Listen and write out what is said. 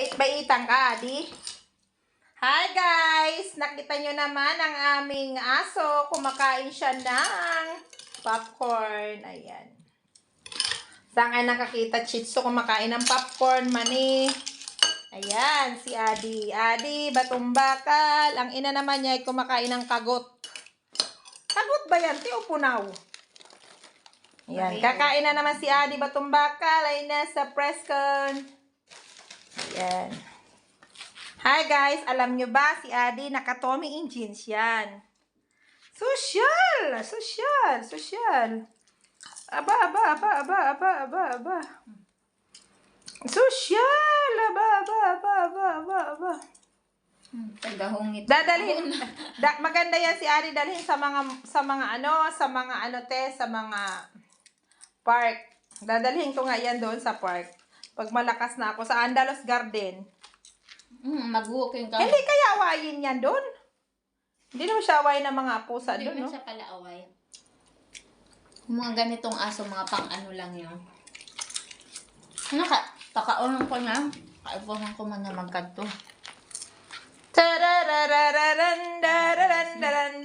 Bait-baitang ka, Adi. Hi guys! Nakita nyo naman ang aming aso. Kumakain siya ng popcorn. Ayan. Saan kayo nakakita? Chitso kumakain ng popcorn, mani. Ayan, si Adi. Adi, batong bakal. Ang ina naman niya ay kumakain ng kagot. Kagot ba yan? Ti o punaw? Ayan, kakain na naman si Adi batong bakal. Ay nasa presscon. Ayan. Hi guys, alam nyo ba si Adi naka-Tommy in jeans yan. Social! Social! Social! Aba, aba, aba, aba, aba, aba, aba. Social! Aba, aba, aba, aba, aba, aba. Hmm, Tagahungit. Dadalhin. Da, maganda yan si Ari dalhin sa mga sa mga ano, sa mga ano te, sa mga park. Dadalhin ko nga yan doon sa park. Pag malakas na ako sa Andalos Garden. Hmm, mag-walking ka. Hindi kaya awayin yan doon. Hindi naman siya awayin ng mga pusa Hindi doon, no? siya pala away. Mga ganitong aso, mga pang ano lang yun. Ano ka? Takaunan ko na. Kaipuhan ko man na magkanto. Tarararararan, dararan, daran, daran.